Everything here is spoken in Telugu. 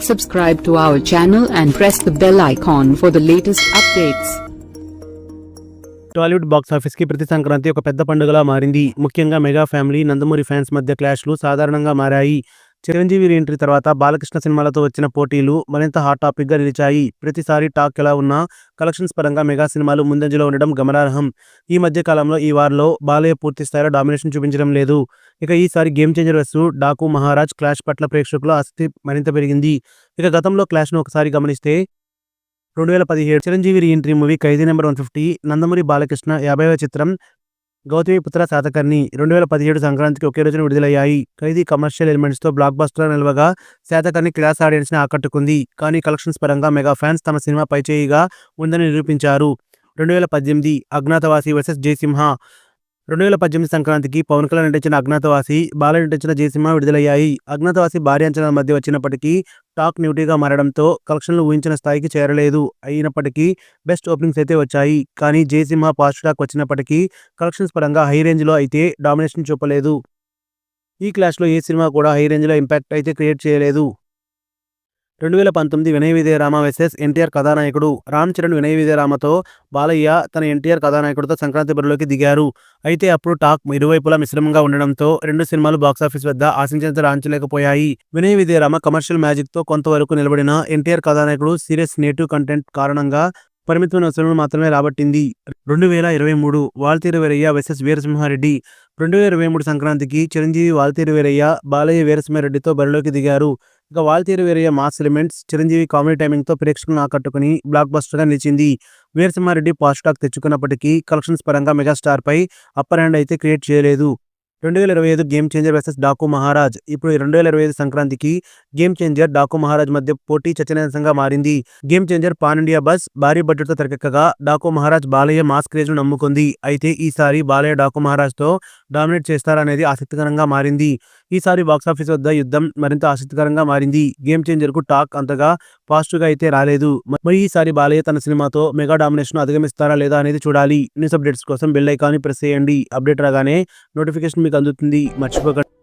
Subscribe to our channel and press the bell icon for the latest updates. Tollywood box ఆఫీస్కి ప్రతి సంక్రాంతి ఒక పెద్ద పండుగలా మారింది ముఖ్యంగా మెగా ఫ్యామిలీ నందమూరి ఫ్యాన్స్ మధ్య క్లాష్లు సాధారణంగా మారాయి చిరంజీవి ఎంట్రీ తర్వాత బాలకృష్ణ సినిమాలతో వచ్చిన పోటీలు మరింత హాట్ టాపిక్గా నిలిచాయి. ప్రతిసారి టాక్ ఎలా ఉన్నా కలెక్షన్స్ పరంగా మెగా సినిమాలు ముందంజలో ఉండడం గమనార్హం. ఈ మధ్య కాలంలో ఈ వారిలో బాలయ్య పూర్తి స్థాయిలో డామినేషన్ చూపించడం లేదు. ఇక ఈసారి గేమ్ చేంజర్ వస్తూ డాకు మహారాజ్ క్లాష్ పట్ల ప్రేక్షకుల ఆసక్తి మరింత పెరిగింది. ఇక గతంలో క్లాష్ను ఒకసారి గమనిస్తే రెండు వేల పదిహేడు Chiranjeevi reentry movie Khaidi number one fifty Nandamuri Balakrishna యాభైవ చిత్రం గౌతమి పుత్ర శాతకర్ణి రెండు వేల పదిహేడు సంక్రాంతికి ఒకే రోజున విడుదలయ్యాయి. ఖైదీ కమర్షియల్ ఎలిమెంట్స్తో బ్లాక్ బస్టర్ నిల్వగా శాతకర్ణి క్లాస్ ఆడియన్స్ని ఆకట్టుకుంది. కానీ కలెక్షన్స్ పరంగా మెగా ఫ్యాన్స్ తమ సినిమా పైచేయిగా ఉందని నిరూపించారు. రెండు వేల పద్దెనిమిది అజ్ఞాతవాసి వర్సెస్ జయసింహ రెండు వేల పద్దెనిమిది సంక్రాంతికి పవన్ కళ్యాణ్ నటించిన అజ్ఞాతవాసి బాలయ్య నటించిన జయసింహ విడుదలయ్యాయి. అజ్ఞాతవాసి భారీ అంచనాల మధ్య వచ్చినప్పటికీ టాక్ న్యూటీగా మారడంతో కలెక్షన్లు ఊహించిన స్థాయికి చేరలేదు. అయినప్పటికీ బెస్ట్ ఓపెనింగ్స్ అయితే వచ్చాయి. కానీ జయసింహ ఫాస్ట్ టాక్ వచ్చినప్పటికీ కలెక్షన్స్ పరంగా హై రేంజ్లో అయితే డామినేషన్ చూపలేదు. ఈ క్లాష్లో ఏ సినిమా కూడా హై రేంజ్లో ఇంపాక్ట్ అయితే క్రియేట్ చేయలేదు. రెండు వేల పంతొమ్మిది వినయ విజయరామ వెసెస్ ఎన్టీఆర్ కథానాయకుడు రామ్ చరణ్ వినయ విజయరామతో బాలయ్య తన ఎన్టీఆర్ కథానాయకుడితో సంక్రాంతి బరిలోకి దిగారు. అయితే అప్పుడు టాక్ ఇరువైపులా మిశ్రమంగా ఉండడంతో రెండు సినిమాలు బాక్సాఫీస్ వద్ద ఆశించినంత రాంచలేకపోయాయి. వినయ విజయరామ కమర్షియల్ మ్యాజిక్తో కొంతవరకు నిలబడిన ఎన్టీఆర్ కథానాయకుడు సీరియస్ నేటివ్ కంటెంట్ కారణంగా పరిమితమైన వసూళ్ళను మాత్రమే రాబట్టింది. రెండు వేల ఇరవై మూడు వాల్తీరు వీరయ్య వెసెస్ వీరసింహారెడ్డి రెండు వేల ఇరవై మూడు సంక్రాంతికి చిరంజీవి వాల్తీరు వీరయ్య బాలయ్య వీరసింహారెడ్డితో బరిలోకి దిగారు. ఇక Waltair Veerayya mass elements Chiranjeevi comedy టైమింగ్తో ప్రేక్షకులను ఆకట్టుకుని బ్లాక్ బస్టర్గా నిలిచింది. వీరసింహారెడ్డి పాస్ట్ టాక్ తెచ్చుకున్నప్పటికీ కలెక్షన్స్ పరంగా మెగాస్టార్ పై అప్పర్ హ్యాండ్ అయితే క్రియేట్ చేయలేదు. రెండు వేల ఇరవై ఐదు game changer versus Daaku Maharaj ఇప్పుడు రెండు వేల ఇరవై ఐదు సంక్రాంతికి గేమ్ చేంజర్ డాకు మహారాజ్ మధ్య పోటీ చర్చనీయాంశంగా మారింది. గేమ్ చేంజర్ పాన్ ఇండియా బస్ భారీ బడ్జెట్తో తెరకెక్కగా డాకు మహారాజ్ బాలయ్య మాస్ క్రేజ్ను నమ్ముకుంది. అయితే ఈసారి బాలయ్య డాకు మహారాజ్తో డామినేట్ చేస్తారనేది ఆసక్తికరంగా మారింది. ఈసారి బాక్సాఫీస్ వద్ద యుద్ధం మరింత ఆసక్తికరంగా మారింది. గేమ్ చేంజర్కు టాక్ అంతగా పాజిటివ్గా అయితే రాలేదు. మరి ఈసారి బాలయ్య తన సినిమాతో మెగా డామినేషన్ అధిగమిస్తారా లేదా అనేది చూడాలి. న్యూస్ అప్డేట్స్ కోసం బెల్ ఐకాన్ని ప్రెస్ చేయండి. అప్డేట్ రాగానే నోటిఫికేషన్ మీకు అందుతుంది. మర్చిపోకండి